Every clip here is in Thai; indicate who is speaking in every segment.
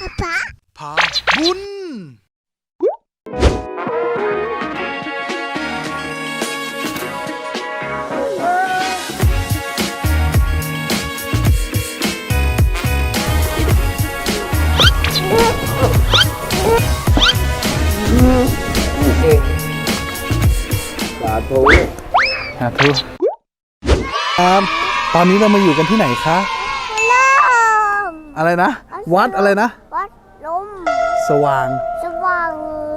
Speaker 1: ป๊า
Speaker 2: พาบุญ
Speaker 3: สาธุ
Speaker 2: สาธุครับตอนนี้เรามาอยู่กันที่ไหนคะ
Speaker 1: ลม
Speaker 2: อะไรนะ วัดอะไรนะ
Speaker 1: วัดลม
Speaker 2: สว่าง
Speaker 1: สว่าง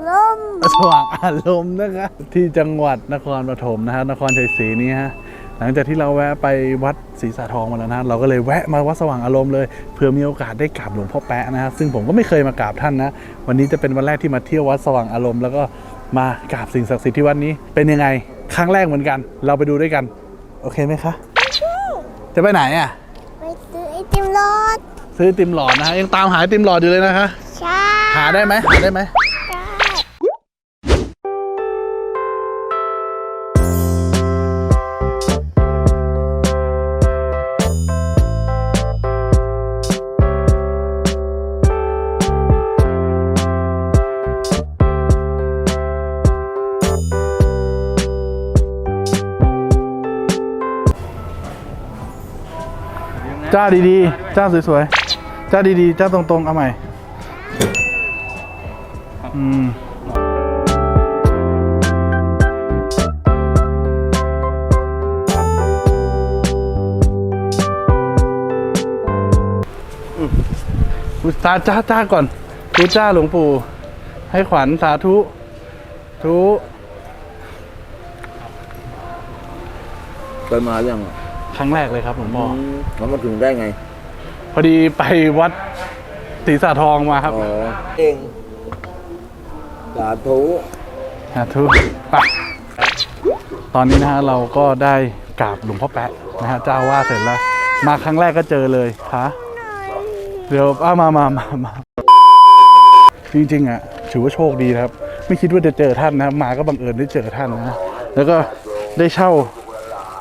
Speaker 1: ลม
Speaker 2: สว่างอารมณ์นะคะที่จังหวัดนครปฐมนะฮะนครชัยศรีนี่ฮะหลังจากที่เราแวะไปวัดศรีสาทองมาแล้วนะเราก็เลยแวะมาวัดสว่างอารมณ์เลยเพื่อมีโอกาสได้กราบหลวงพ่อแปะนะฮะซึ่งผมก็ไม่เคยมากราบท่านนะ วันนี้จะเป็นวันแรกที่มาเที่ยววัดสว่างอารมณ์ แล้วก็มากราบสิ่งศักดิ์สิทธิ์ที่วัดนี้เป็นยังไงครั้งแรกเหมือนกัน เราไปดูด้วยกัน โอเคไหมคะจะไปไหนอะ
Speaker 1: ไปซื้อไอติมรส
Speaker 2: ซื้อไอติมหลอดนะฮะยังตามหาไอติมหลอดอยู่เลยนะคะ
Speaker 1: ใช่
Speaker 2: หาได้ไหมหาได้ไหมจ้าดีๆ จ้าสวยๆ จ้าดีๆ จ้าตรงๆ เอาใหม่ อืมอุตสาจ้าจ้าก่อนทูจ้าหลวงปู่ ให้ขวัญสาธุ ทุ
Speaker 3: ไปมายังอะ
Speaker 2: ครั้งแรกเลยครับหลวงพ่ออ
Speaker 3: มแล้วมาถึงได้ไง
Speaker 2: พอดีไปวัดศรีสาทองมาครับ
Speaker 3: อ๋อเอง สาธุ
Speaker 2: สาธุไปตอนนี้นะฮะเราก็ได้กราบหลวงพ่อแปะนะฮะเจ้าว่าเสร็จแล้ว มาครั้งแรกก็เจอเลยคะเดี๋ยวเอามามามามาจริงๆอะถือว่าโชคดีนะครับ ไม่คิดว่าจะเจอท่านนะมาก็บังเอิญได้เจอท่านนะแล้วก็ได้เช่า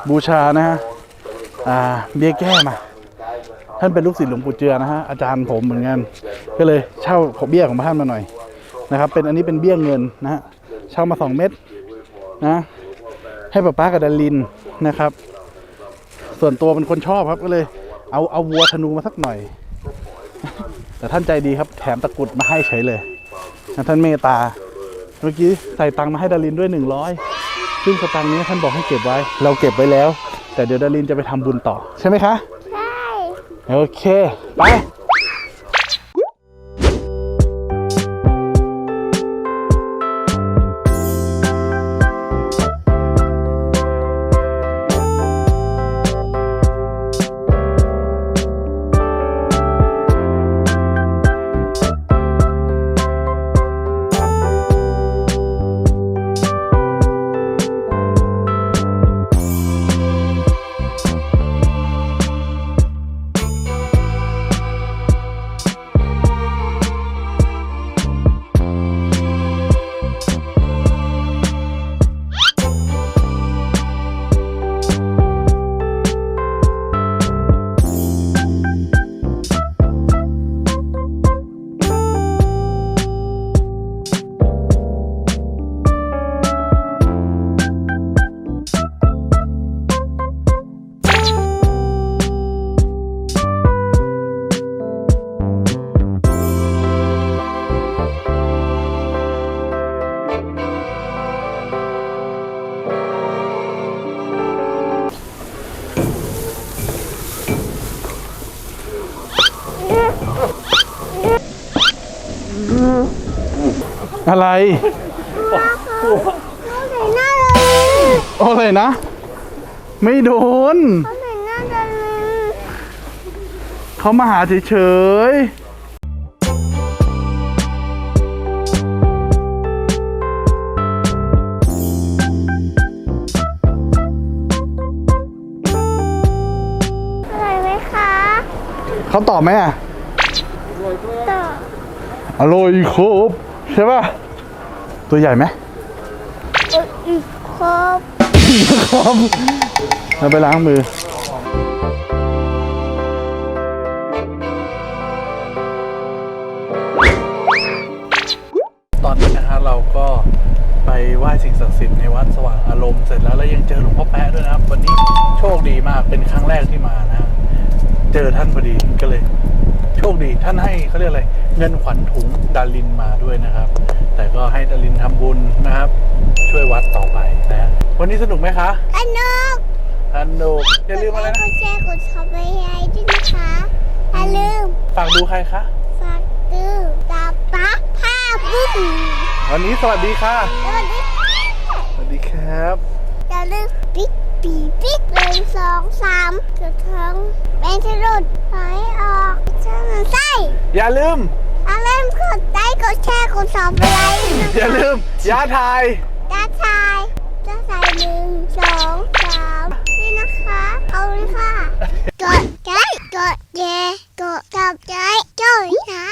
Speaker 2: บูชานะฮะอ่าเบี้ยแก้มา ท่านเป็นลูกศิษย์หลวงปู่เจือนะฮะอาจารย์ผมเหมือนกันก็เลยเช่าของเบี้ยของท่านมาหน่อย นะครับ เป็นอันนี้เป็นเบี้ยเงินนะฮะเช่ามาสองเม็ดนะให้ป้าป้ากับดารินนะครับ ส่วนตัวเป็นคนชอบครับก็เลย เอาเอาวัวธนูมาสักหน่อย แต่ท่านใจดีครับ แถมตะกรุดมาให้เฉยเลยนะท่านเมตตา เมื่อกี้ใส่ตังค์มาให้ดารินด้วยหนึ่งร้อยซึ่งสตังค์นี้ท่านบอกให้เก็บไว้ เราเก็บไว้แล้ว แต่เดี๋ยวดารินจะไปทำบุญต่อ ใช่ไหมคะ
Speaker 1: ใช่
Speaker 2: โอเค ไป อะไร
Speaker 1: เขาใส่หน้าเลย
Speaker 2: โอ้เลยนะ ไม่โดน
Speaker 1: เขาใส่หน้าเลย
Speaker 2: เขามาหาเฉย
Speaker 1: อร่อยไหมคะ
Speaker 2: ๆเขาตอบไหมอะ
Speaker 1: ต่อ
Speaker 2: อร่อยครับ ใช่ป่ะ ตัวใหญ่ไหม
Speaker 1: ครับ
Speaker 2: ครับเราไปล้างมือตอนนี้นะฮะเราก็ไปไหว้สิ่งศักดิ์สิทธิ์ในวัดสว่างอารมณ์เสร็จแล้วแล้วยังเจอหลวงพ่อแป๊ะด้วยนะครับ วันนี้โชคดีมากเป็นครั้งแรกที่มานะ เจอท่านพอดีก็เลย โชคดีท่านให้เขาเรียกอะไรเงินขวัญถุงดารินมาด้วยนะครับ แต่ก็ให้ดารินทำบุญนะครับ ช่วยวัดต่อไปนะวันนี้สนุกไหมคะ
Speaker 1: อันนก
Speaker 2: สนุกอย่าลืมอะไร
Speaker 1: ก
Speaker 2: นะ
Speaker 1: ดแชร์กดซับสไครต์ด้วยนะคะอย่าลืม
Speaker 2: ฝากดูใครคะ
Speaker 1: ฝากดูตาป๊าผ้าบุ้ง
Speaker 2: วันนี้สวัสดีค่ะ
Speaker 1: สวัสดีค่ะ
Speaker 2: สวัสดีครับ
Speaker 1: อย่าลืมปิ๊ก ปีปิ๊กหนึ่งสองสามกระทังแบงค์จะรุดไหลออกช่างไส้
Speaker 2: อย่าลืม
Speaker 1: อย่าลืมกดไลค์กดแชร์กดซับสไครต์นะ
Speaker 2: อย่า
Speaker 1: คะ
Speaker 2: ลืมยาทาย
Speaker 1: ตาชายตาชายหนึ่งสองสามนี่นะคะเอาเลยค่ะกดใจกดแย่กดจับใจจ้อยนะ